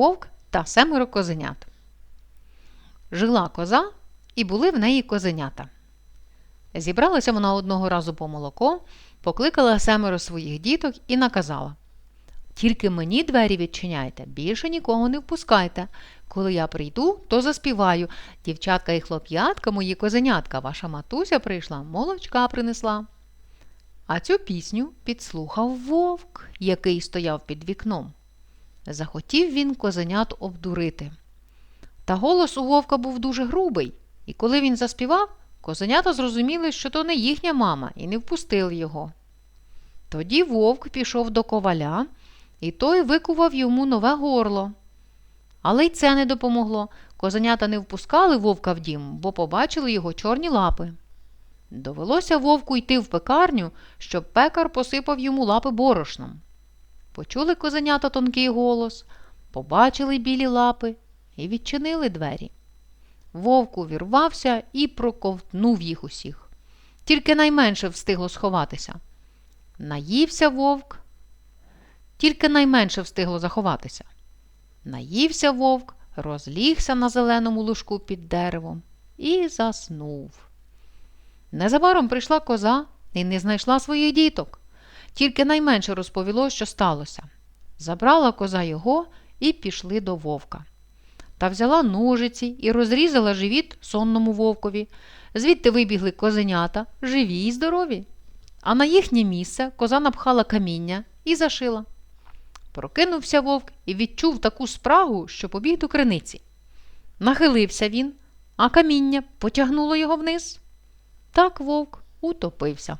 Вовк та семеро козенят. Жила коза, і були в неї козенята. Зібралася вона одного разу по молоко, покликала семеро своїх діток і наказала Тільки мені двері відчиняйте, більше нікого не впускайте. Коли я прийду, то заспіваю. Дівчатка і хлоп'ятка, мої козенятка, ваша матуся прийшла, молочка принесла. А цю пісню підслухав вовк, який стояв під вікном. Захотів він козенят обдурити. Та голос у вовка був дуже грубий, і коли він заспівав, козенята зрозуміли, що то не їхня мама, і не впустили його. Тоді вовк пішов до коваля, і той викував йому нове горло. Але й це не допомогло. Козенята не впускали вовка в дім, бо побачили його чорні лапи. Довелося вовку йти в пекарню, щоб пекар посипав йому лапи борошном. Почули козенята тонкий голос, побачили білі лапи і відчинили двері. Вовк увірвався і проковтнув їх усіх. Тільки найменше встигло сховатися. Наївся вовк, тільки найменше встигло заховатися. Наївся вовк, розлігся на зеленому лужку під деревом і заснув. Незабаром прийшла коза і не знайшла своїх діток. Тільки найменше розповіло, що сталося. Забрала коза його і пішли до вовка. Та взяла ножиці і розрізала живіт сонному вовкові. Звідти вибігли козенята, живі й здорові. А на їхнє місце коза напхала каміння і зашила. Прокинувся вовк і відчув таку спрагу, що побіг до криниці. Нахилився він, а каміння потягнуло його вниз. Так вовк утопився.